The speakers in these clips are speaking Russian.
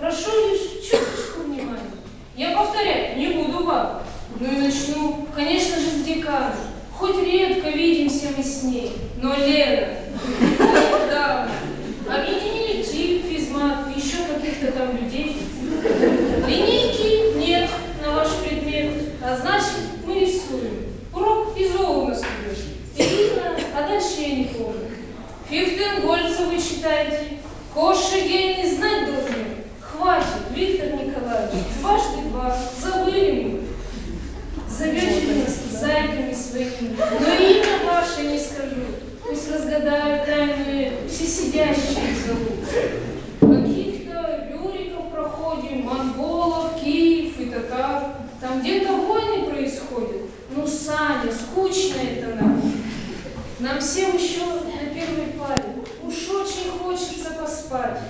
Прошу лишь чуточку внимания. Я повторяю, не буду вам. Ну и начну, конечно же, с декана. Хоть редко видимся мы с ней, но Лена, да, объединили ТИК, физмат еще каких-то там людей. Линейки нет на ваш предмет, а значит, мы рисуем. Урок физо у нас идет. Видно, а дальше я не помню. Фифтенгольца вы читаете, Коши разгадают тайну эту, все сидящие зовут. Каких-то люриков проходим, монголов, Киев и татар. Там где-то войны происходят. Ну, Саня, скучно это нам. Нам всем еще на первой паре. Уж очень хочется поспать.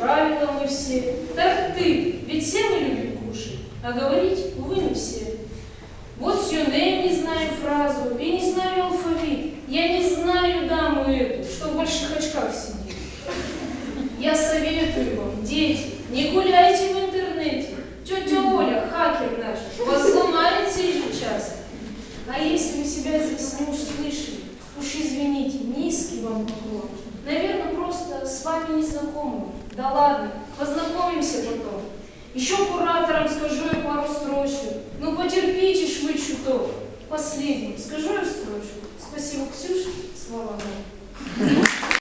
Правила мы все. Так ты, ведь все мы любим кушать, а говорить, увы, не все. Вот с Юнеем не знаю фразу, и не знаю алфавит. Я не знаю даму эту, что в больших очках сидит. Я советую вам, дети, не гуляйте в интернете. Тетя Оля, хакер наш, вас сломает сей же час. А если вы себя здесь не услышали, уж извините, низкий вам поклон. Наверное, просто с вами не знакомы. Да ладно, познакомимся потом. Еще кураторам скажу я пару строчек. Ну потерпите ж вы чуток. Последний, скажу я строчку. Спасибо, Ксюша, Богу.